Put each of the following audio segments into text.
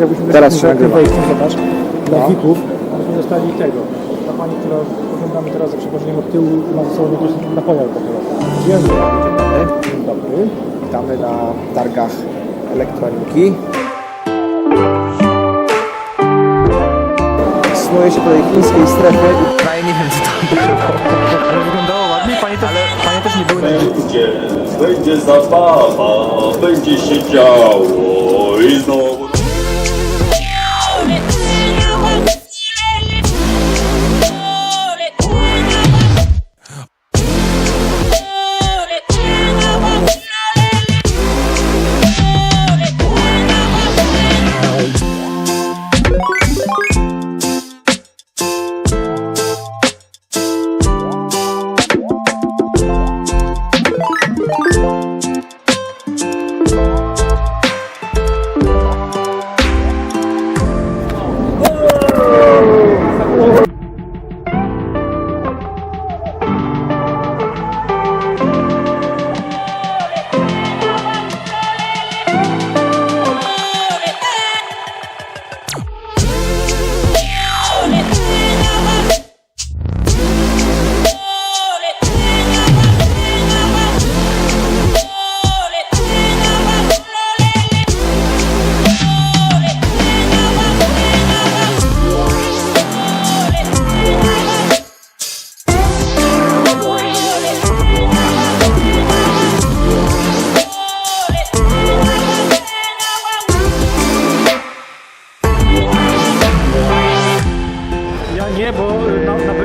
Jakbyśmy Teraz się nagrywa. wejściem, zobacz, dla No. VIP-ów, myśmy dostali tego. Ta pani, która oglądamy teraz za przeproszeniem od tyłu, ma ze sobą jakieś napoje alkoholowe. Dzień dobry. Dzień dobry. Witamy na targach elektroniki. Snuje się po tej chińskiej strefie. No ja nie wiem co to było. Ale wyglądało ładnie, pani też, ale panie też nie były na Będzie, będzie zabawa, będzie się działo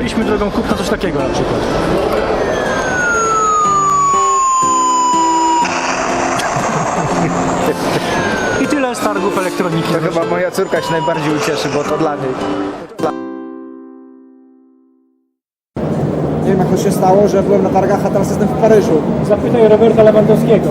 y, na, nabyliśmy drogą kupna coś takiego na przykład. I tyle z targów elektroniki. To chyba moja córka się najbardziej ucieszy, bo to dla niej. Nie wiem jak to się stało, że byłem na targach, a teraz jestem w Paryżu. Zapytaj Roberta Lewandowskiego.